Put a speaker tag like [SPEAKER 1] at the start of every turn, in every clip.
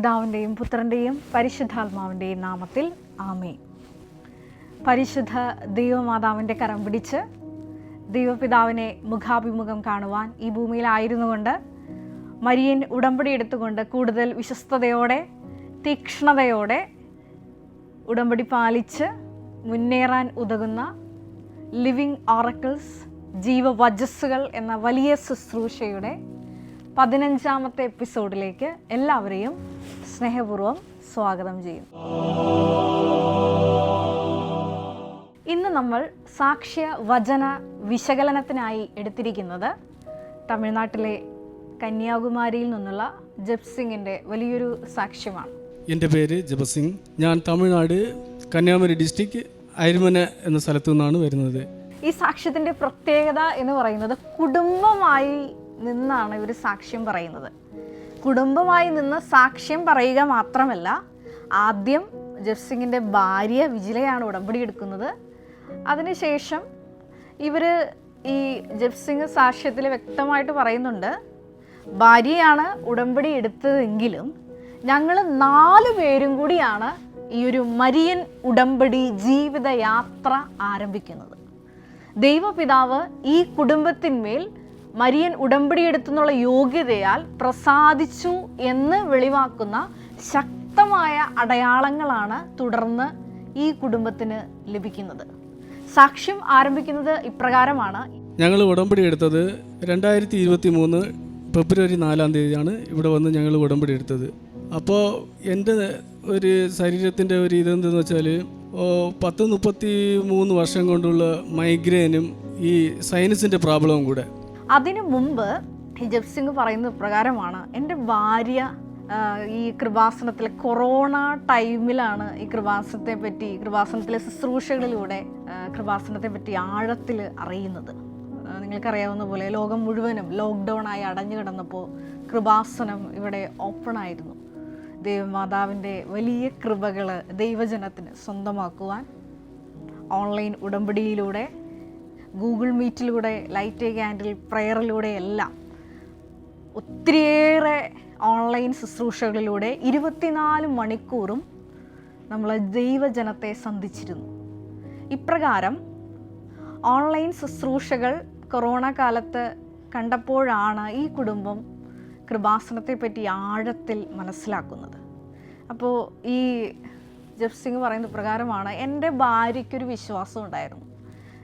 [SPEAKER 1] പിതാവിന്റെയും പുത്രന്റെയും പരിശുദ്ധാത്മാവിന്റെയും നാമത്തിൽ ആമേ പരിശുദ്ധ ദൈവമാതാവിന്റെ കരം പിടിച്ച് ദൈവപിതാവിനെ മുഖാഭിമുഖം കാണുവാൻ ഈ ഭൂമിയിലായിരുന്നുകൊണ്ട് മരിയൻ ഉടമ്പടി എടുത്തുകൊണ്ട് കൂടുതൽ വിശ്വസ്തയോടെ തീക്ഷ്ണതയോടെ ഉടമ്പടി പാലിച്ച് മുന്നേറാൻ ഉതകുന്ന ലിവിങ് ഓറക്കിൾസ് ജീവവജസ്സുകൾ എന്ന വലിയ ശുശ്രൂഷയുടെ പതിനഞ്ചാമത്തെ എപ്പിസോഡിലേക്ക് എല്ലാവരെയും സ്നേഹപൂർവം സ്വാഗതം ചെയ്യും. ഇന്ന് നമ്മൾ സാക്ഷ്യ വചന വിശകലനത്തിനായി എടുത്തിരിക്കുന്നത് തമിഴ്നാട്ടിലെ കന്യാകുമാരിയിൽ നിന്നുള്ള ജപ്സിംഗിന്റെ വലിയൊരു സാക്ഷ്യമാണ്.
[SPEAKER 2] എന്റെ പേര് ജപസിംഗ് ഞാൻ തമിഴ്നാട് കന്യാകുമാരി ഡിസ്ട്രിക്ട് അരിമന എന്ന സ്ഥലത്തു നിന്നാണ് വരുന്നത്.
[SPEAKER 1] ഈ സാക്ഷ്യത്തിന്റെ പ്രത്യേകത എന്ന് പറയുന്നത് കുടുംബമായി നിന്നാണ് ഇവർ സാക്ഷ്യം പറയുന്നത്. കുടുംബമായി നിന്ന് സാക്ഷ്യം പറയുക മാത്രമല്ല ആദ്യം ജപ്സിങ്ങിന്റെ ഭാര്യ വിജിലയാണ് ഉടമ്പടി എടുക്കുന്നത്. അതിനുശേഷം ഇവർ ഈ ജപ്സിംഗ് സാക്ഷ്യത്തിൽ വ്യക്തമായിട്ട് പറയുന്നുണ്ട് ഭാര്യയാണ് ഉടമ്പടി എടുത്തതെങ്കിലും ഞങ്ങൾ നാല് പേരും കൂടിയാണ് ഈ ഒരു മരിയൻ ഉടമ്പടി ജീവിതയാത്ര ആരംഭിക്കുന്നത്. ദൈവപിതാവ് ഈ കുടുംബത്തിന്മേൽ മരിയൻ ഉടമ്പടി എടുത്തെന്നുള്ള യോഗ്യതയാൽ പ്രസാദിച്ചു എന്ന് വെളിവാക്കുന്ന ശക്തമായ അടയാളങ്ങളാണ് തുടർന്ന് ഈ കുടുംബത്തിന് ലഭിക്കുന്നത്. സാക്ഷ്യം ആരംഭിക്കുന്നത് ഇപ്രകാരമാണ്.
[SPEAKER 2] ഞങ്ങൾ ഉടമ്പടി എടുത്തത് രണ്ടായിരത്തി ഇരുപത്തി മൂന്ന് ഫെബ്രുവരി നാലാം തീയതിയാണ് ഇവിടെ വന്ന് ഞങ്ങൾ ഉടമ്പടി എടുത്തത്. അപ്പോൾ എന്റെ ഒരു ശരീരത്തിന്റെ ഒരു ഇതെന്തെന്ന് വെച്ചാൽ പത്ത് മുപ്പത്തി മൂന്ന് വർഷം കൊണ്ടുള്ള മൈഗ്രെയിനും ഈ സൈനസിന്റെ പ്രോബ്ലവും കൂടെ
[SPEAKER 1] അതിനു മുമ്പ് ഹിജബ് സിംഗ് പറയുന്നത് പ്രകാരമാണ് എന്റെ ഭാര്യ ഈ കൃപാസനത്തിലെ കൊറോണ ടൈമിലാണ് ഈ കൃപാസനത്തെ പറ്റി കൃപാസനത്തിലെ ശുശ്രൂഷകളിലൂടെ കൃപാസനത്തെ പറ്റി ആഴത്തിൽ അറിയുന്നത്. നിങ്ങൾക്കറിയാവുന്ന പോലെ ലോകം മുഴുവനും ലോക്ക്ഡൗൺ ആയി അടഞ്ഞു കിടന്നപ്പോൾ കൃപാസനം ഇവിടെ ഓപ്പൺ ആയിരുന്നു. ദൈവമാതാവിന്റെ വലിയ കൃപകൾ ദൈവജനത്തിന് സ്വന്തമാക്കുവാൻ ഓൺലൈൻ ഉടമ്പടിയിലൂടെ ഗൂഗിൾ മീറ്റിലൂടെ ലൈറ്റ് ക്യാൻഡിൽ പ്രെയറിലൂടെ എല്ലാം ഒത്തിരിയേറെ ഓൺലൈൻ ശുശ്രൂഷകളിലൂടെ ഇരുപത്തിനാല് മണിക്കൂറും നമ്മൾ ദൈവജനത്തെ സന്ധിച്ചിരുന്നു. ഇപ്രകാരം ഓൺലൈൻ ശുശ്രൂഷകൾ കൊറോണ കാലത്ത് കണ്ടപ്പോഴാണ് ഈ കുടുംബം കൃപാസനത്തെ പറ്റി ആഴത്തിൽ മനസ്സിലാക്കുന്നത്. അപ്പോൾ ഈ ജപ് സിംഗ് പറയുന്ന പ്രകാരമാണ് എന്റെ ഭാര്യയ്ക്കൊരു വിശ്വാസം ഉണ്ടായിരുന്നു.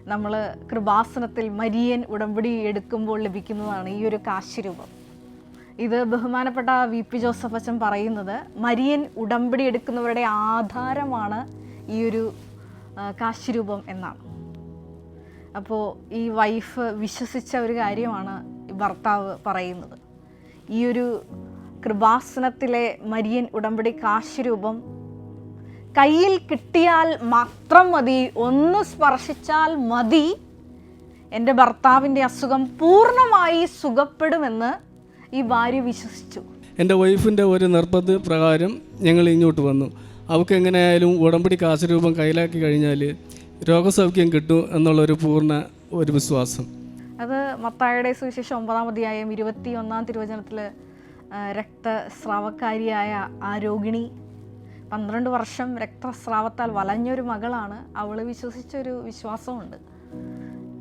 [SPEAKER 1] നമ്മൾ കൃപാസനത്തിൽ മരിയൻ ഉടമ്പടി എടുക്കുമ്പോൾ ലഭിക്കുന്നതാണ് ഈ ഒരു കാശ്യരൂപം ഇത് ബഹുമാനപ്പെട്ട വി പി ജോസഫ് അച്ഛൻ പറയുന്നത് മരിയൻ ഉടമ്പടി എടുക്കുന്നവരുടെ ആധാരമാണ് ഈ ഒരു കാശ്യരൂപം എന്നാണ്. അപ്പോൾ ഈ വൈഫ് വിശ്വസിച്ച ഒരു കാര്യമാണ് ഭർത്താവ് പറയുന്നത്. ഈ ഒരു കൃപാസനത്തിലെ മരിയൻ ഉടമ്പടി കാശിരൂപം കയ്യിൽ കിട്ടിയാൽ മാത്രം മതി ഒന്ന് സ്പർശിച്ചാൽ മതി. എന്റെ ഭർത്താവിന്റെ അസുഖം പൂർണമായി സുഖപ്പെടുമെന്ന് ഈ ഭാര്യ വിശ്വസിച്ചു.
[SPEAKER 2] എന്റെ വൈഫിന്റെ ഒരു നിർബന്ധ പ്രകാരം ഞങ്ങൾ ഇങ്ങോട്ട് വന്നു. അവൾക്ക് എങ്ങനെയായാലും ഉടമ്പടി കാശരൂപം കയ്യിലാക്കി കഴിഞ്ഞാൽ രോഗസൗഖ്യം കിട്ടും എന്നുള്ളൊരു പൂർണ ഒരു വിശ്വാസം.
[SPEAKER 1] അത് മത്തായുടെ സുവിശേഷം ഒമ്പതാം അധ്യായം ഇരുപത്തി ഒന്നാം തിരുവചനത്തിൽ രക്തസ്രാവക്കാരിയായ ആ രോഗിണി പന്ത്രണ്ട് വർഷം രക്തസ്രാവത്താൽ വലഞ്ഞൊരു മകളാണ് അവൾ വിശ്വസിച്ചൊരു വിശ്വാസമുണ്ട്.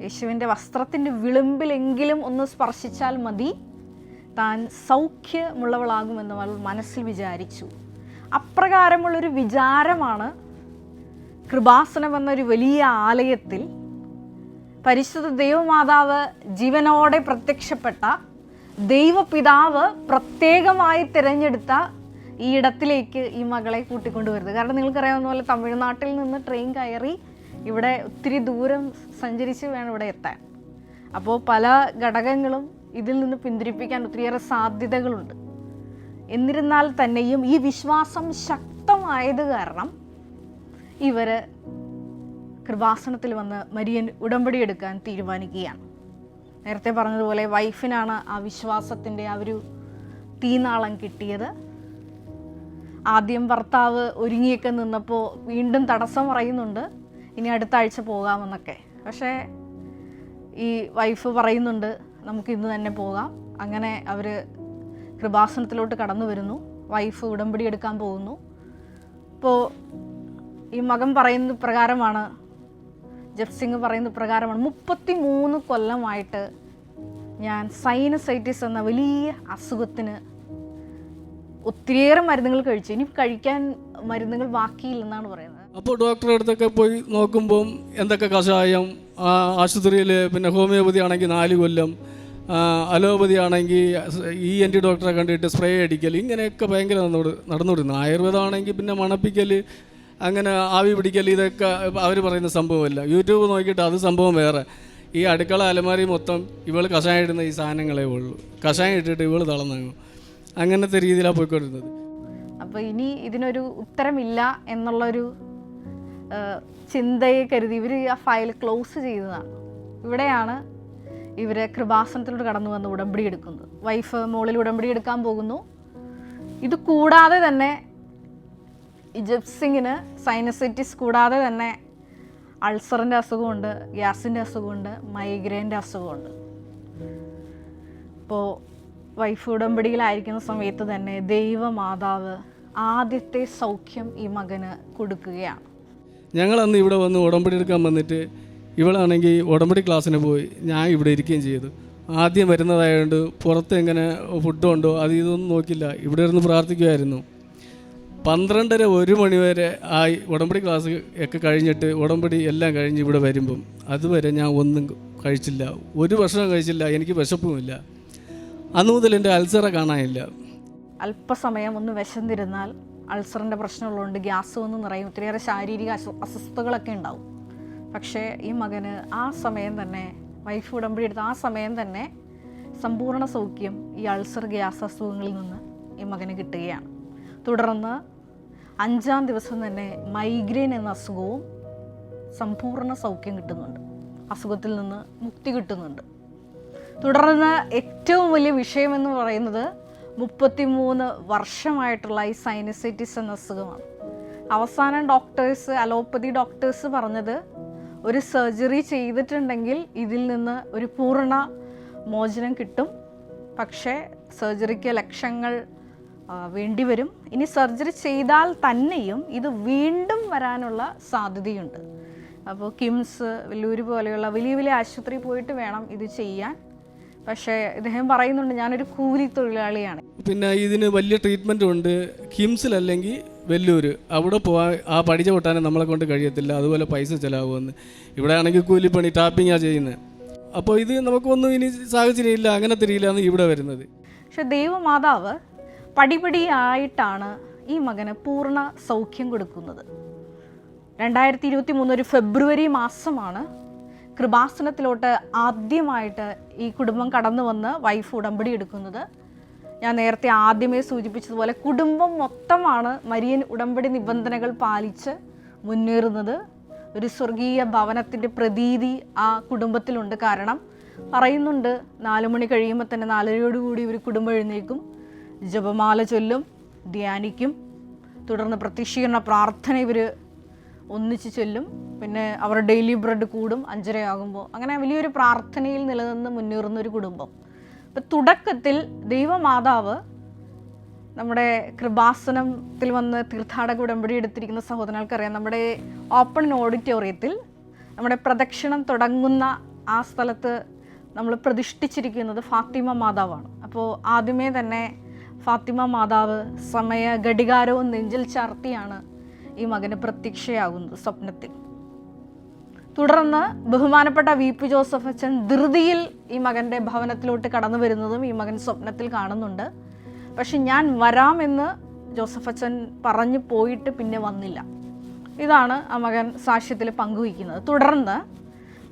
[SPEAKER 1] യേശുവിന്റെ വസ്ത്രത്തിന്റെ വിളിമ്പിലെങ്കിലും ഒന്ന് സ്പർശിച്ചാൽ മതി. താൻ സൗഖ്യമുള്ളവളാകുമെന്ന് അവൾ മനസ്സിൽ വിചാരിച്ചു. അപ്രകാരമുള്ളൊരു വിചാരമാണ് കൃപാസനം എന്നൊരു വലിയ ആലയത്തിൽ പരിശുദ്ധ ദൈവമാതാവ് ജീവനോടെ പ്രത്യക്ഷപ്പെട്ട ദൈവപിതാവ് പ്രത്യേകമായി തിരഞ്ഞെടുത്ത ഈ ഇടത്തിലേക്ക് ഈ മകളെ കൂട്ടിക്കൊണ്ടുവരുന്നത്. കാരണം നിങ്ങൾക്കറിയാവുന്ന പോലെ തമിഴ്നാട്ടിൽ നിന്ന് ട്രെയിൻ കയറി ഇവിടെ ഒത്തിരി ദൂരം സഞ്ചരിച്ച് വേണം ഇവിടെ എത്താൻ. അപ്പോൾ പല ഘടകങ്ങളും ഇതിൽ നിന്ന് പിന്തിരിപ്പിക്കാൻ ഒത്തിരിയേറെ സാധ്യതകളുണ്ട്. എന്നിരുന്നാൽ തന്നെയും ഈ വിശ്വാസം ശക്തമായത് കാരണം ഇവർ കൃപാസനത്തിൽ വന്ന് മരിയൻ ഉടമ്പടി എടുക്കാൻ തീരുമാനിക്കുകയാണ്. നേരത്തെ പറഞ്ഞതുപോലെ വൈഫിനാണ് ആ വിശ്വാസത്തിന്റെ ആ ഒരു തീനാളം കിട്ടിയത്. ആദ്യം ഭർത്താവ് ഒരുങ്ങിയൊക്കെ നിന്നപ്പോൾ വീണ്ടും തടസ്സം പറയുന്നുണ്ട്. ഇനി അടുത്ത ആഴ്ച പോകാമെന്നൊക്കെ. പക്ഷേ ഈ വൈഫ് പറയുന്നുണ്ട് നമുക്ക് ഇന്ന് തന്നെ പോകാം. അങ്ങനെ അവർ കൃപാസനത്തിലോട്ട് കടന്നു വരുന്നു. വൈഫ് ഉടമ്പടി എടുക്കാൻ പോകുന്നു. അപ്പോൾ ഈ മകൻ പറയുന്ന പ്രകാരമാണ് ജപ്സിംഗ് പറയുന്ന പ്രകാരമാണ് മുപ്പത്തി മൂന്ന് കൊല്ലമായിട്ട് ഞാൻ സൈനസൈറ്റിസ് എന്ന വലിയ അസുഖത്തിന് ഒത്തിരിയേറെ മരുന്നുകൾ കഴിച്ചു. ഇനി കഴിക്കാൻ മരുന്നുകൾ ബാക്കിയില്ലെന്നാണ് പറയുന്നത്.
[SPEAKER 2] അപ്പോൾ ഡോക്ടറെ അടുത്തൊക്കെ പോയി നോക്കുമ്പം എന്തൊക്കെ കഷായം ആശുപത്രിയിൽ പിന്നെ ഹോമിയോപ്പതി ആണെങ്കിൽ നാല് കൊല്ലം അലോപ്പതി ആണെങ്കിൽ ഇ എൻ ടി ഡോക്ടറെ കണ്ടിട്ട് സ്പ്രേ അടിക്കൽ ഇങ്ങനെയൊക്കെ ഭയങ്കര നടന്നു നടന്നുകൊണ്ടിരുന്നു. ആയുർവേദം ആണെങ്കിൽ പിന്നെ മണപ്പിക്കൽ അങ്ങനെ ആവി പിടിക്കൽ ഇതൊക്കെ അവർ പറയുന്ന സംഭവമല്ല. യൂട്യൂബ് നോക്കിയിട്ട് അത് സംഭവം വേറെ. ഈ അടുക്കള അലമാരി മൊത്തം ഇവൾ കഷായം ഇടുന്ന ഈ സാധനങ്ങളേ ഉള്ളൂ. കഷായം ഇട്ടിട്ട് ഇവൾ തളർന്നു അങ്ങനത്തെ രീതിയിലാണ് പോയിക്കൊണ്ടിരുന്നത്.
[SPEAKER 1] അപ്പോൾ ഇനി ഇതിനൊരു ഉത്തരമില്ല എന്നുള്ളൊരു ചിന്തയെ കരുതി ഇവർ ആ ഫയൽ ക്ലോസ് ചെയ്തതാണ് ഇവിടെയാണ് ഇവരെ കൃപാസനത്തിലൂടെ കടന്നു വന്ന് ഉടമ്പടി എടുക്കുന്നത്. വൈഫ് മോളിൽ ഉടമ്പടി എടുക്കാൻ പോകുന്നു. ഇത് കൂടാതെ തന്നെ ഇജിപ്സിങ്ങിന് സൈനസൈറ്റിസ് കൂടാതെ തന്നെ അൾസറിന്റെ അസുഖമുണ്ട് ഗ്യാസിന്റെ അസുഖമുണ്ട് മൈഗ്രെയിന്റെ അസുഖമുണ്ട്. ഇപ്പോൾ വൈഫ് ഉടമ്പടിയിലായിരിക്കുന്ന സമയത്ത് തന്നെ ദൈവമാതാവ് ആദ്യത്തെ സൗഖ്യം ഈ മകന് കൊടുക്കുകയാണ്.
[SPEAKER 2] ഞങ്ങൾ അന്ന് ഇവിടെ വന്ന് ഉടമ്പടി എടുക്കാൻ വന്നിട്ട് ഇവളാണെങ്കിൽ ഉടമ്പടി ക്ലാസ്സിന് പോയി ഞാൻ ഇവിടെ ഇരിക്കുകയും ചെയ്തു. ആദ്യം വരുന്നതായതുകൊണ്ട് പുറത്ത് എങ്ങനെ ഫുഡ് ഉണ്ടോ അത് ഇതൊന്നും നോക്കില്ല. ഇവിടെ ഇരുന്ന് പ്രാർത്ഥിക്കുമായിരുന്നു പന്ത്രണ്ടര ഒരു മണിവരെ ആയി ഉടമ്പടി ക്ലാസ് ഒക്കെ കഴിഞ്ഞിട്ട് ഉടമ്പടി എല്ലാം കഴിഞ്ഞ് ഇവിടെ വരുമ്പം അതുവരെ ഞാൻ ഒന്നും കഴിച്ചില്ല. ഒരു ഭക്ഷണം കഴിച്ചില്ല. എനിക്ക് വിശപ്പുമില്ല. അന്ന് മുതൽ എന്റെ അൾസറ കാണാനില്ല.
[SPEAKER 1] അല്പസമയം ഒന്ന് വിശന്നിരുന്നാൽ അൾസറിന്റെ പ്രശ്നമുള്ളതുകൊണ്ട് ഗ്യാസ് വന്ന് നിറയും. ഒത്തിരിയേറെ ശാരീരിക അസ്വ അസ്വസ്ഥതകളൊക്കെ ഉണ്ടാവും. പക്ഷേ ഈ മകന് ആ സമയം തന്നെ വൈഫ് ഉടമ്പടി എടുത്ത ആ സമയം തന്നെ സമ്പൂർണ സൗഖ്യം ഈ അൾസർ ഗ്യാസ് അസുഖങ്ങളിൽ നിന്ന് ഈ മകന് കിട്ടുകയാണ്. തുടർന്ന് അഞ്ചാം ദിവസം തന്നെ മൈഗ്രെയിൻ എന്ന അസുഖവും സമ്പൂർണ സൗഖ്യം കിട്ടുന്നുണ്ട്. അസുഖത്തിൽ നിന്ന് മുക്തി കിട്ടുന്നുണ്ട്. തുടർന്ന് ഏറ്റവും വലിയ വിഷയമെന്ന് പറയുന്നത് മുപ്പത്തിമൂന്ന് വർഷമായിട്ടുള്ള ഈ സൈനസൈറ്റിസ് എന്ന അസുഖമാണ്. അവസാനം ഡോക്ടേഴ്സ് അലോപ്പതി ഡോക്ടേഴ്സ് പറഞ്ഞത് ഒരു സർജറി ചെയ്തിട്ടുണ്ടെങ്കിൽ ഇതിൽ നിന്ന് ഒരു പൂർണ മോചനം കിട്ടും. പക്ഷേ സർജറിക്ക് ലക്ഷങ്ങൾ വേണ്ടി വേണ്ടിവരും. ഇനി സർജറി ചെയ്താൽ തന്നെയും ഇത് വീണ്ടും വരാനുള്ള സാധ്യതയുണ്ട്. അപ്പോൾ കിംസ് വെല്ലൂർ പോലെയുള്ള വലിയ വലിയ ആശുപത്രി പോയിട്ട് വേണം ഇത് ചെയ്യാൻ. പക്ഷേ ഇദ്ദേഹം പറയുന്നുണ്ട് ഞാനൊരു കൂലി തൊഴിലാളിയാണ്.
[SPEAKER 2] പിന്നെ ഇതിന് വലിയ ട്രീറ്റ്മെന്റ് ഉണ്ട് കിംസിൽ അല്ലെങ്കിൽ വെല്ലൂർ അവിടെ പോകാൻ ആ പഠിച്ച പൊട്ടാനെ നമ്മളെ കൊണ്ട് കഴിയത്തില്ല. അതുപോലെ പൈസ ചിലവുമെന്ന് ഇവിടെ ആണെങ്കിൽ കൂലിപ്പണി ടാപ്പിങ്ങാണ് ചെയ്യുന്നത് അപ്പോൾ ഇത് നമുക്കൊന്നും ഇനി സാഹചര്യം ഇല്ല അങ്ങനത്തെ രീതിയിലാണ് ഇവിടെ വരുന്നത്.
[SPEAKER 1] പക്ഷെ ദൈവമാതാവ് പടിപടിയായിട്ടാണ് ഈ മകന് പൂർണ സൗഖ്യം കൊടുക്കുന്നത്. രണ്ടായിരത്തി ഇരുപത്തി മൂന്ന് ഒരു ഫെബ്രുവരി മാസമാണ് കൃപാസനത്തിലോട്ട് ആദ്യമായിട്ട് ഈ കുടുംബം കടന്നു വന്ന് വൈഫ് ഉടമ്പടി എടുക്കുന്നത്. ഞാൻ നേരത്തെ ആദ്യമേ സൂചിപ്പിച്ചതുപോലെ കുടുംബം മൊത്തമാണ് മരിയൻ ഉടമ്പടി നിബന്ധനകൾ പാലിച്ച് മുന്നേറുന്നത്. ഒരു സ്വർഗീയ ഭവനത്തിന്റെ പ്രതീതി ആ കുടുംബത്തിലുണ്ട്. കാരണം പറയുന്നുണ്ട് നാലു മണി കഴിയുമ്പോൾ തന്നെ നാലരയോടുകൂടി ഒരു കുടുംബം എഴുന്നേക്കും ജപമാല ചൊല്ലും ധ്യാനിക്കും. തുടർന്ന് പ്രത്യക്ഷീകരണ പ്രാർത്ഥന ഇവർ ഒന്നിച്ച് ചൊല്ലും. പിന്നെ അവർ ഡെയിലി ബ്രെഡ് കൂടും അഞ്ചരയാകുമ്പോൾ അങ്ങനെ വലിയൊരു പ്രാർത്ഥനയിൽ നിലനിന്ന് മുന്നേറുന്ന ഒരു കുടുംബം. അപ്പം തുടക്കത്തിൽ ദൈവമാതാവ് നമ്മുടെ കൃപാസനത്തിൽ വന്ന് തീർത്ഥാടക ഉടമ്പടി എടുത്തിരിക്കുന്ന സഹോദരങ്ങൾക്കറിയാം നമ്മുടെ ഓപ്പൺ ഓഡിറ്റോറിയത്തിൽ നമ്മുടെ പ്രദക്ഷിണം തുടങ്ങുന്ന ആ സ്ഥലത്ത് നമ്മൾ പ്രതിഷ്ഠിച്ചിരിക്കുന്നത് ഫാത്തിമ മാതാവാണ്. അപ്പോൾ ആദ്യമേ തന്നെ ഫാത്തിമ മാതാവ് സമയ ഘടികാരവും നെഞ്ചിൽ ചാർത്തിയാണ് ഈ മകന് പ്രത്യക്ഷയാകുന്നത് സ്വപ്നത്തിൽ. തുടർന്ന് ബഹുമാനപ്പെട്ട വി പി ജോസഫ് അച്ഛൻ ധൃതിയിൽ ഈ മകന്റെ ഭവനത്തിലോട്ട് കടന്നു വരുന്നതും ഈ മകൻ സ്വപ്നത്തിൽ കാണുന്നുണ്ട്. പക്ഷെ ഞാൻ വരാമെന്ന് ജോസഫ് അച്ഛൻ പറഞ്ഞു പോയിട്ട് പിന്നെ വന്നില്ല. ഇതാണ് ആ മകൻ സാക്ഷ്യത്തിൽ പങ്കുവയ്ക്കുന്നത്. തുടർന്ന്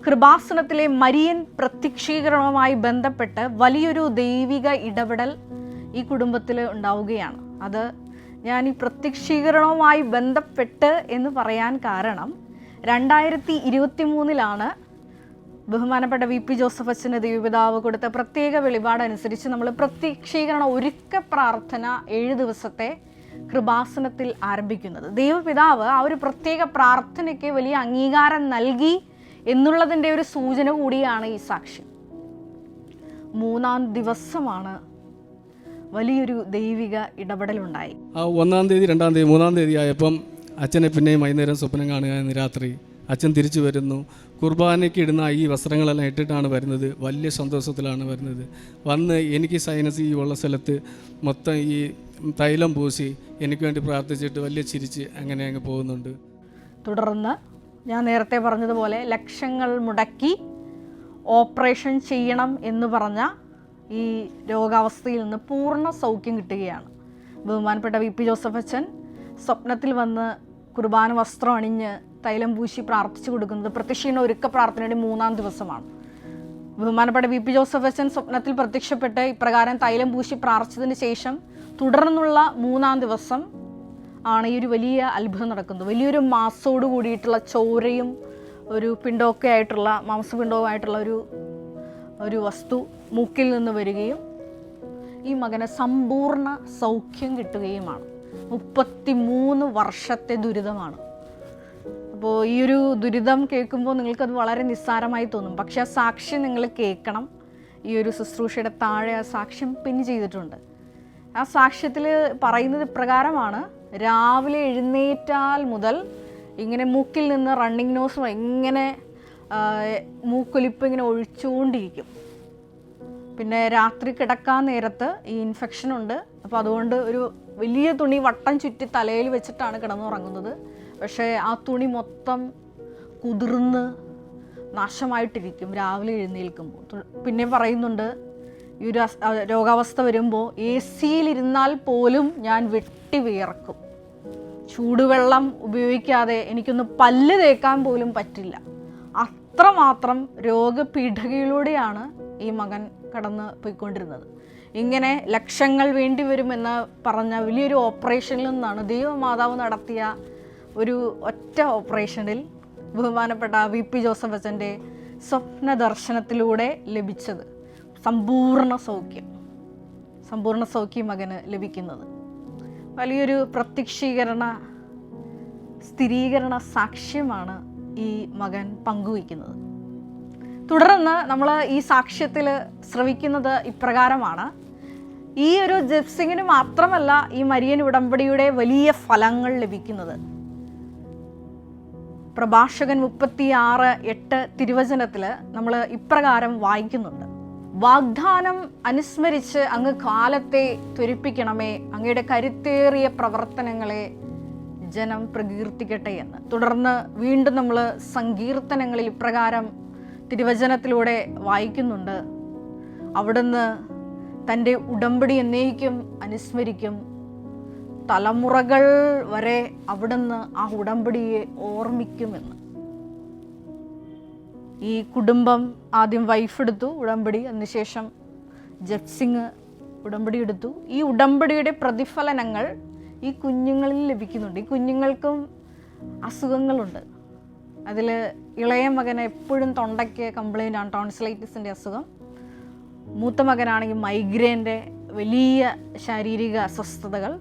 [SPEAKER 1] കൃപാസനത്തിലെ മരിയൻ പ്രത്യക്ഷീകരണവുമായി ബന്ധപ്പെട്ട് വലിയൊരു ദൈവിക ഇടപെടൽ ഈ കുടുംബത്തിൽ ഉണ്ടാവുകയാണ്. അത് ഞാൻ ഈ പ്രത്യക്ഷീകരണവുമായി ബന്ധപ്പെട്ട് എന്ന് പറയാൻ കാരണം രണ്ടായിരത്തി ഇരുപത്തി മൂന്നിലാണ് ബഹുമാനപ്പെട്ട വി പി ജോസഫ് അച്ഛന് ദൈവപിതാവ് കൊടുത്ത പ്രത്യേക വെളിപാടനുസരിച്ച് നമ്മൾ പ്രത്യക്ഷീകരണ ഒരുക്ക പ്രാർത്ഥന ഏഴ് ദിവസത്തെ കൃപാസനത്തിൽ ആരംഭിക്കുന്നത്. ദൈവപിതാവ് ആ ഒരു പ്രത്യേക പ്രാർത്ഥനയ്ക്ക് വലിയ അംഗീകാരം നൽകി എന്നുള്ളതിന്റെ ഒരു സൂചന കൂടിയാണ് ഈ സാക്ഷ്യം. മൂന്നാം ദിവസമാണ് വലിയൊരു ദൈവിക ഇടപെടലുണ്ടായി.
[SPEAKER 2] ഒന്നാം തീയതി രണ്ടാം തീയതി മൂന്നാം തീയതി ആയപ്പം അച്ഛനെ പിന്നെയും വൈകുന്നേരം സ്വപ്നം കാണുക എന്ന് രാത്രി അച്ഛൻ തിരിച്ചു വരുന്നു. കുർബാനയ്ക്ക് ഇടുന്ന ഈ വസ്ത്രങ്ങളെല്ലാം ഇട്ടിട്ടാണ് വരുന്നത്. വലിയ സന്തോഷത്തിലാണ് വരുന്നത്. വന്ന് എനിക്ക് സൈനസ് ഈ ഉള്ള സ്ഥലത്ത് മൊത്തം ഈ തൈലം പൂശി എനിക്ക് വേണ്ടി പ്രാർത്ഥിച്ചിട്ട് വലിയ ചിരിച്ച് അങ്ങനെ അങ്ങ് പോകുന്നുണ്ട്.
[SPEAKER 1] തുടർന്ന് ഞാൻ നേരത്തെ പറഞ്ഞതുപോലെ ലക്ഷങ്ങൾ മുടക്കി ഓപ്പറേഷൻ ചെയ്യണം എന്ന് പറഞ്ഞ ഈ രോഗാവസ്ഥയിൽ നിന്ന് പൂർണ സൗഖ്യം കിട്ടുകയാണ്. ബഹുമാനപ്പെട്ട വി പി ജോസഫ് അച്ഛൻ സ്വപ്നത്തിൽ വന്ന് കുർബാന വസ്ത്രം അണിഞ്ഞ് തൈലം പൂശി പ്രാർത്ഥിച്ചു കൊടുക്കുന്നത് പ്രത്യക്ഷീണ ഒരുക്ക പ്രാർത്ഥനയുടെ മൂന്നാം ദിവസമാണ്. ബഹുമാനപ്പെട്ട വി പി ജോസഫ് അച്ഛൻ സ്വപ്നത്തിൽ പ്രത്യക്ഷപ്പെട്ട് ഇപ്രകാരം തൈലം പൂശി പ്രാർത്ഥിച്ചതിന് ശേഷം തുടർന്നുള്ള മൂന്നാം ദിവസം ആണ് ഈ ഒരു വലിയ അത്ഭുതം നടക്കുന്നത്. വലിയൊരു മാസോട് കൂടിയിട്ടുള്ള ചോരയും ഒരു പിണ്ടമൊക്കെ ആയിട്ടുള്ള മാംസപിണ്ടവുമായിട്ടുള്ള ഒരു ഒരു വസ്തു മൂക്കിൽ നിന്ന് വരികയും ഈ മകന് സമ്പൂർണ സൗഖ്യം കിട്ടുകയുമാണ്. മുപ്പത്തി മൂന്ന് വർഷത്തെ ദുരിതമാണ്. അപ്പോൾ ഈ ഒരു ദുരിതം കേൾക്കുമ്പോൾ നിങ്ങൾക്കത് വളരെ നിസ്സാരമായി തോന്നും. പക്ഷെ ആ സാക്ഷ്യം നിങ്ങൾ കേൾക്കണം. ഈ ഒരു ശുശ്രൂഷയുടെ താഴെ ആ സാക്ഷ്യം പിൻ ചെയ്തിട്ടുണ്ട്. ആ സാക്ഷ്യത്തിൽ പറയുന്നത് ഇപ്രകാരമാണ്. രാവിലെ എഴുന്നേറ്റാൽ മുതൽ ഇങ്ങനെ മൂക്കിൽ നിന്ന് റണ്ണിങ് നോസ് ഇങ്ങനെ മൂക്കൊലിപ്പ് ഇങ്ങനെ ഒഴിച്ചുകൊണ്ടിരിക്കും. പിന്നെ രാത്രി കിടക്കാൻ നേരത്ത് ഈ ഇൻഫെക്ഷൻ ഉണ്ട്. അപ്പോൾ അതുകൊണ്ട് ഒരു വലിയ തുണി വട്ടം ചുറ്റി തലയിൽ വെച്ചിട്ടാണ് കിടന്നുറങ്ങുന്നത്. പക്ഷേ ആ തുണി മൊത്തം കുതിർന്ന് നാശമായിട്ടിരിക്കും. രാവിലെ എഴുന്നേൽക്കുമ്പോൾ. പിന്നെ പറയുന്നുണ്ട് ഈ ഒരു രോഗാവസ്ഥ വരുമ്പോൾ എ സിയിലിരുന്നാൽ പോലും ഞാൻ വെട്ടി വിയർക്കും. ചൂടുവെള്ളം ഉപയോഗിക്കാതെ എനിക്കൊന്ന് പല്ല് തേക്കാൻ പോലും പറ്റില്ല. അത്രമാത്രം രോഗപീഠകയിലൂടെയാണ് ഈ മകൻ കടന്ന് പോയിക്കൊണ്ടിരുന്നത്. ഇങ്ങനെ ലക്ഷങ്ങൾ വേണ്ടി വരുമെന്ന് പറഞ്ഞ വലിയൊരു ഓപ്പറേഷനിൽ നിന്നാണ് ദൈവമാതാവ് നടത്തിയ ഒരു ഒറ്റ ഓപ്പറേഷനിൽ ബഹുമാനപ്പെട്ട വി പി ജോസഫ് അച്ഛന്റെ സ്വപ്ന ദർശനത്തിലൂടെ ലഭിച്ചത് സമ്പൂർണ സൗഖ്യം. സമ്പൂർണ സൗഖ്യം മകന് ലഭിക്കുന്നത്. വലിയൊരു പ്രത്യക്ഷീകരണ സ്ഥിരീകരണ സാക്ഷ്യമാണ് ഈ മകൻ പങ്കുവയ്ക്കുന്നത്. തുടർന്ന് നമ്മൾ ഈ സാക്ഷ്യത്തിൽ ശ്രവിക്കുന്നത് ഇപ്രകാരമാണ്. ഈ ഒരു ജപ്സിങ്ങിന് മാത്രമല്ല ഈ മരിയൻ ഉടമ്പടിയുടെ വലിയ ഫലങ്ങൾ ലഭിക്കുന്നത്. പ്രഭാഷകൻ മുപ്പത്തി ആറ് എട്ട് തിരുവചനത്തിൽ നമ്മൾ ഇപ്രകാരം വായിക്കുന്നുണ്ട്. വാഗ്ദാനം അനുസ്മരിച്ച് അങ്ങ് കാലത്തെ ത്വരിപ്പിക്കണമേ അങ്ങയുടെ കരുത്തേറിയ പ്രവർത്തനങ്ങളെ ജനം പ്രകീർത്തിക്കട്ടെ എന്ന്. തുടർന്ന് വീണ്ടും നമ്മൾ സങ്കീർത്തനങ്ങളിൽ ഇപ്രകാരം തിരുവചനത്തിലൂടെ വായിക്കുന്നുണ്ട്. അവിടുന്ന് തന്റെ ഉടമ്പടി എന്നേക്കും അനുസ്മരിക്കും. തലമുറകൾ വരെ അവിടുന്ന് ആ ഉടമ്പടിയെ ഓർമ്മിക്കുമെന്ന്. ഈ കുടുംബം ആദ്യം വൈഫ് എടുത്തു ഉടമ്പടി. അതിനുശേഷം ജപ്സിങ് ഉടമ്പടി എടുത്തു. ഈ ഉടമ്പടിയുടെ പ്രതിഫലനങ്ങൾ ഈ കുഞ്ഞുങ്ങളിൽ ലഭിക്കുന്നുണ്ട്. ഈ കുഞ്ഞുങ്ങൾക്കും അസുഖങ്ങളുണ്ട്. അതിൽ ഇളയ മകൻ എപ്പോഴും തൊണ്ടയ്ക്ക് കംപ്ലൈന്റ് ആണ്. ടോൺസിലൈറ്റിസിന്റെ അസുഖം. മൂത്ത മകനാണെങ്കിൽ മൈഗ്രെയിന്റെ വലിയ ശാരീരിക അസ്വസ്ഥതകൾ.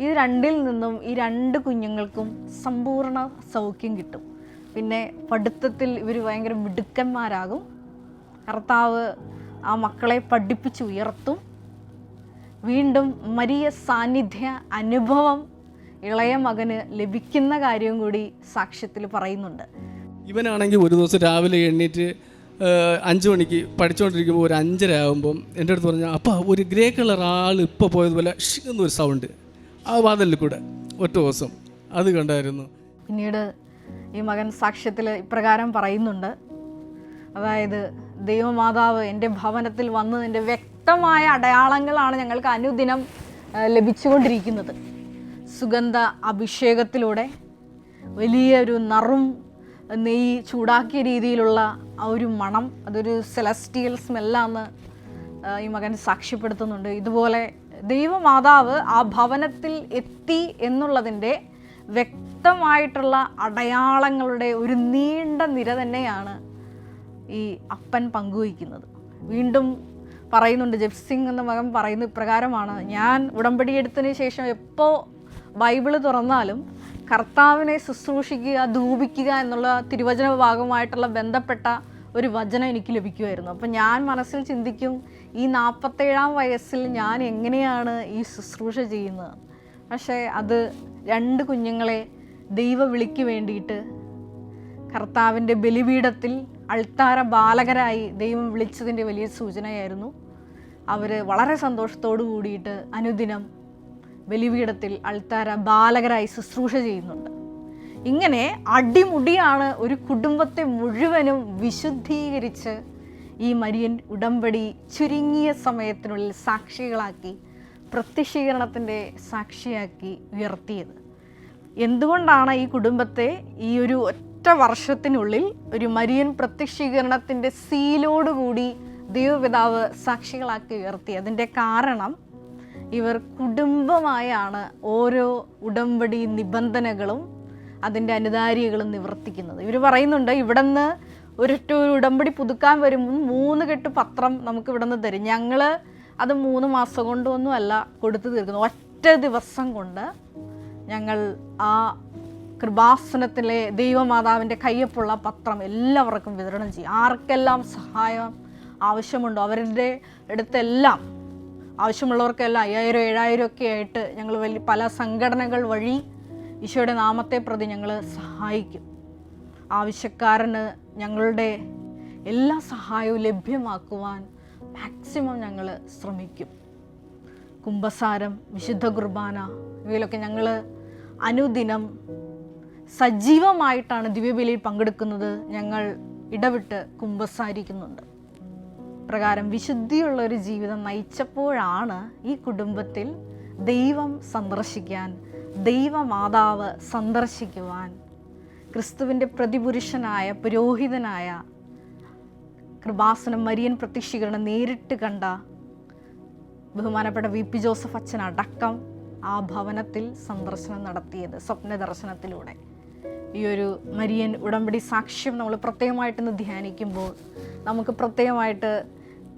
[SPEAKER 1] ഈ രണ്ടിൽ നിന്നും ഈ രണ്ട് കുഞ്ഞുങ്ങൾക്കും സമ്പൂർണ സൗഖ്യം കിട്ടും. പിന്നെ പഠിത്തത്തിൽ ഇവർ ഭയങ്കര മിടുക്കന്മാരാകും. കർത്താവ് ആ മക്കളെ പഠിപ്പിച്ച് ഉയർത്തും. വീണ്ടും മരിയ സാന്നിധ്യ അനുഭവം ഇളയ മകന് ലഭിക്കുന്ന കാര്യവും കൂടി സാക്ഷ്യത്തിൽ പറയുന്നുണ്ട്.
[SPEAKER 2] ഇവനാണെങ്കിൽ ഒരു ദിവസം രാവിലെ എണ്ണീറ്റ് അഞ്ചു മണിക്ക് പഠിച്ചുകൊണ്ടിരിക്കുമ്പോൾ ഒരു അഞ്ചര ആകുമ്പം എന്റെ അടുത്ത് പറഞ്ഞാൽ അപ്പോൾ ഒരു ഗ്രേ കളർ ആൾ ഇപ്പോൾ പോയതുപോലെ ഷ് എന്നൊരു സൗണ്ട് ആ വാതിലിൽ കൂടെ ഒറ്റ ദിവസം. അത് കണ്ടായിരുന്നു.
[SPEAKER 1] പിന്നീട് ഈ മകൻ സാക്ഷ്യത്തിൽ ഇപ്രകാരം പറയുന്നുണ്ട്. അതായത് ദൈവമാതാവ് എന്റെ ഭവനത്തിൽ വന്നതിന്റെ വ്യക്തമായ അടയാളങ്ങളാണ് ഞങ്ങൾക്ക് അനുദിനം ലഭിച്ചുകൊണ്ടിരിക്കുന്നത്. സുഗന്ധ അഭിഷേകത്തിലൂടെ വലിയൊരു നറും നെയ്യ് ചൂടാക്കിയ രീതിയിലുള്ള ആ ഒരു മണം അതൊരു സെലസ്റ്റിയൽ സ്മെല്ലാന്ന് ഈ മകൻ സാക്ഷ്യപ്പെടുത്തുന്നുണ്ട്. ഇതുപോലെ ദൈവമാതാവ് ആ ഭവനത്തിൽ എത്തി എന്നുള്ളതിന്റെ വ്യക്തമായിട്ടുള്ള അടയാളങ്ങളുടെ ഒരു നീണ്ട നിര തന്നെയാണ് ഈ അപ്പൻ പങ്കുവയ്ക്കുന്നത്. വീണ്ടും പറയുന്നുണ്ട് ജപ്സിംഗ് എന്ന മകൻ പറയുന്ന ഇപ്രകാരമാണ് ഞാൻ ഉടമ്പടിയെടുത്തതിന് ശേഷം എപ്പോൾ ബൈബിൾ തുറന്നാലും കർത്താവിനെ ശുശ്രൂഷിക്കുക ധൂപിക്കുക എന്നുള്ള തിരുവചന ഭാഗമായിട്ടുള്ള ബന്ധപ്പെട്ട ഒരു വചനം എനിക്ക് ലഭിക്കുമായിരുന്നു അപ്പം ഞാൻ മനസ്സിൽ ചിന്തിക്കും ഈ നാൽപ്പത്തേഴാം വയസ്സിൽ ഞാൻ എങ്ങനെയാണ് ഈ ശുശ്രൂഷ ചെയ്യുന്നത്? പക്ഷേ അത് രണ്ട് കുഞ്ഞുങ്ങളെ ദൈവ വിളിക്ക് വേണ്ടിയിട്ട് കർത്താവിന്റെ ബലിപീഠത്തിൽ അൾത്താര ബാലകരായി ദൈവം വിളിച്ചതിന്റെ വലിയ സൂചനയായിരുന്നു. അവർ വളരെ സന്തോഷത്തോടു കൂടിയിട്ട് അനുദിനം ബലിപീഠത്തിൽ അൾത്താര ബാലകരായി ശുശ്രൂഷ ചെയ്യുന്നുണ്ട്. ഇങ്ങനെ അടിമുടിയാണ് ഒരു കുടുംബത്തെ മുഴുവനും വിശുദ്ധീകരിച്ച് ഈ മരിയൻ ഉടമ്പടി ചുരുങ്ങിയ സമയത്തിനുള്ളിൽ സാക്ഷികളാക്കി പ്രത്യക്ഷീകരണത്തിന്റെ സാക്ഷിയാക്കി ഉയർത്തിയത്. എന്തുകൊണ്ടാണ് ഈ കുടുംബത്തെ ഈ ഒരു ഒറ്റ വർഷത്തിനുള്ളിൽ ഒരു മരിയൻ പ്രത്യക്ഷീകരണത്തിന്റെ സീലോടുകൂടി ദൈവപിതാവ് സാക്ഷികളാക്കി ഉയർത്തി അതിന്റെ കാരണം ഇവർ കുടുംബമായാണ് ഓരോ ഉടമ്പടി നിബന്ധനകളും അതിന്റെ അനുദാരികളും നിവർത്തിക്കുന്നത്. ഇവർ പറയുന്നുണ്ട് ഇവിടുന്ന് ഒരൊറ്റ ഒരു ഉടമ്പടി പുതുക്കാൻ വരുമ്പോൾ മൂന്ന് കെട്ട് പത്രം നമുക്ക് ഇവിടുന്ന് തരും. ഞങ്ങൾ അത് മൂന്ന് മാസം കൊണ്ടൊന്നുമല്ല കൊടുത്തു തീർക്കുന്നു. ഒറ്റ ദിവസം കൊണ്ട് ഞങ്ങൾ ആ കൃപാസനത്തിലെ ദൈവമാതാവിന്റെ കയ്യപ്പുള്ള പത്രം എല്ലാവർക്കും വിതരണം ചെയ്യും. ആർക്കെല്ലാം സഹായം ആവശ്യമുണ്ടോ? അവരുടെ അടുത്തെല്ലാം ആവശ്യമുള്ളവർക്കെല്ലാം അയ്യായിരം ഏഴായിരം ഒക്കെ ആയിട്ട് ഞങ്ങൾ വലിയ പല സംഘടനകൾ വഴി ഈശോയുടെ നാമത്തെ പ്രതി ഞങ്ങൾ സഹായിക്കും. ആവശ്യക്കാരന് ഞങ്ങളുടെ എല്ലാ സഹായവും ലഭ്യമാക്കുവാൻ മാക്സിമം ഞങ്ങൾ ശ്രമിക്കും. കുംഭസാരം വിശുദ്ധ കുർബാന ഇവയിലൊക്കെ ഞങ്ങൾ അനുദിനം സജീവമായിട്ടാണ് ദിവ്യബലിയിൽ പങ്കെടുക്കുന്നത് ഞങ്ങൾ ഇടവിട്ട് കുംഭസാരിക്കുന്നുണ്ട്. പ്രകാരം വിശുദ്ധിയുള്ള ഒരു ജീവിതം നയിച്ചപ്പോഴാണ് ഈ കുടുംബത്തിൽ ദൈവം സന്ദർശിക്കാൻ ദൈവമാതാവ് സന്ദർശിക്കുവാൻ ക്രിസ്തുവിന്റെ പ്രതിപുരുഷനായ പുരോഹിതനായ കൃപാസനം മരിയൻ പ്രത്യക്ഷീകരണം നേരിട്ട് കണ്ട ബഹുമാനപ്പെട്ട വി പി ജോസഫ് അച്ഛൻ അടക്കം ആ ഭവനത്തിൽ സന്ദർശനം നടത്തിയത് സ്വപ്ന ദർശനത്തിലൂടെ. ഈ ഒരു മരിയൻ ഉടമ്പടി സാക്ഷ്യം നമ്മൾ പ്രത്യേകമായിട്ടൊന്ന് ധ്യാനിക്കുമ്പോൾ നമുക്ക് പ്രത്യേകമായിട്ട്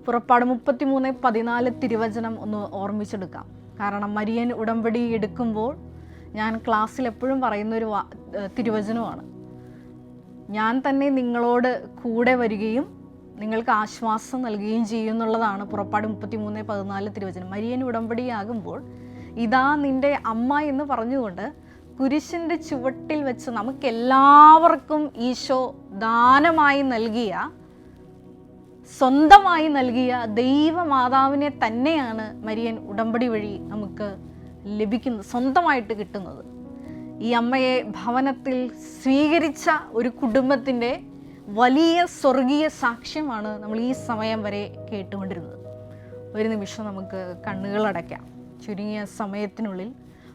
[SPEAKER 1] പുറപ്പാട് മുപ്പത്തി മൂന്ന് പതിനാല് തിരുവചനം ഒന്ന് ഓർമ്മിച്ചെടുക്കാം. കാരണം മരിയൻ ഉടമ്പടി എടുക്കുമ്പോൾ ഞാൻ ക്ലാസ്സിൽ എപ്പോഴും പറയുന്നൊരു തിരുവചനമാണ്. ഞാൻ തന്നെ നിങ്ങളോട് കൂടെ വരികയും നിങ്ങൾക്ക് ആശ്വാസം നൽകുകയും ചെയ്യും എന്നുള്ളതാണ് പുറപ്പാട് മുപ്പത്തി മൂന്ന് പതിനാല് തിരുവചനം. മരിയൻ ഉടമ്പടിയാകുമ്പോൾ ഇതാ നിന്റെ അമ്മ എന്ന് പറഞ്ഞുകൊണ്ട് കുരിശിന്റെ ചുവട്ടിൽ വെച്ച് നമുക്കെല്ലാവർക്കും ഈശോ ദാനമായി നൽകിയ സ്വന്തമായി നൽകിയ ദൈവമാതാവിനെ തന്നെയാണ് മരിയൻ ഉടമ്പടി വഴി നമുക്ക് ലഭിക്കുന്നത് സ്വന്തമായിട്ട് കിട്ടുന്നത്. ഈ അമ്മയെ ഭവനത്തിൽ സ്വീകരിച്ച ഒരു കുടുംബത്തിന്റെ വലിയ സ്വർഗീയ സാക്ഷ്യമാണ് നമ്മൾ ഈ സമയം വരെ കേട്ടുകൊണ്ടിരുന്നത്. ഒരു നിമിഷം നമുക്ക് കണ്ണുകളടയ്ക്കാം ചുരുങ്ങിയ സമയത്തിനുള്ളിൽ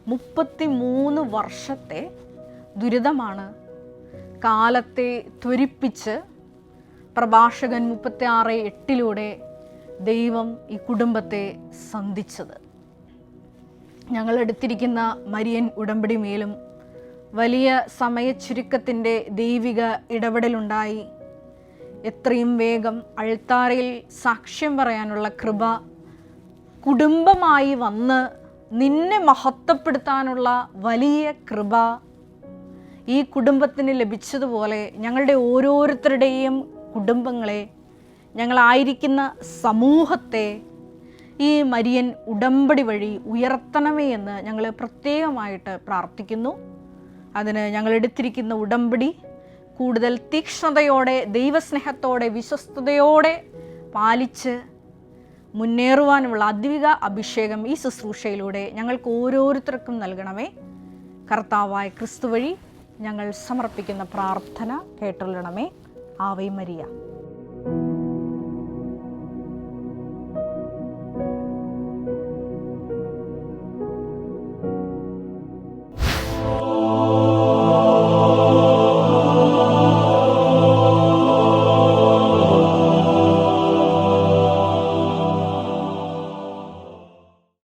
[SPEAKER 1] മുപ്പത്തി മൂന്ന് വർഷത്തെ ദുരിതമാണ് കാലത്തെ ത്വരിപ്പിച്ച് പ്രഭാഷകൻ മുപ്പത്തി ആറ് എട്ടിലൂടെ ദൈവം ഈ കുടുംബത്തെ സന്ധിച്ചത്. ഞങ്ങൾ എടുത്തിരിക്കുന്ന മരിയൻ ഉടമ്പടി മേലും വലിയ സമയച്ചുരുക്കത്തിന്റെ ദൈവിക ഇടപെടലുണ്ടായി. എത്രയും വേഗം അൾത്താരയിൽ സാക്ഷ്യം പറയാനുള്ള കൃപ കുടുംബമായി വന്ന് നിന്നെ മഹത്വപ്പെടുത്താനുള്ള വലിയ കൃപ ഈ കുടുംബത്തിന് ലഭിച്ചതുപോലെ ഞങ്ങളുടെ ഓരോരുത്തരുടെയും കുടുംബങ്ങളെ ഞങ്ങളായിരിക്കുന്ന സമൂഹത്തെ ഈ മരിയൻ ഉടമ്പടി വഴി ഉയർത്തണമേ എന്ന് ഞങ്ങൾ പ്രത്യേകമായിട്ട് പ്രാർത്ഥിക്കുന്നു. അതിന് ഞങ്ങൾ എടുത്തിരിക്കുന്ന ഉടമ്പടി കൂടുതൽ തീക്ഷ്ണതയോടെ ദൈവസ്നേഹത്തോടെ വിശ്വസ്തയോടെ പാലിച്ച് മുന്നേറുവാനുള്ള അദ്വിക അഭിഷേകം ഈ ശുശ്രൂഷയിലൂടെ ഞങ്ങൾക്ക് ഓരോരുത്തർക്കും നൽകണമേ. കർത്താവായ ക്രിസ്തു വഴി ഞങ്ങൾ സമർപ്പിക്കുന്ന പ്രാർത്ഥന കേട്ടുള്ളണമേ ആവേ മരിയ.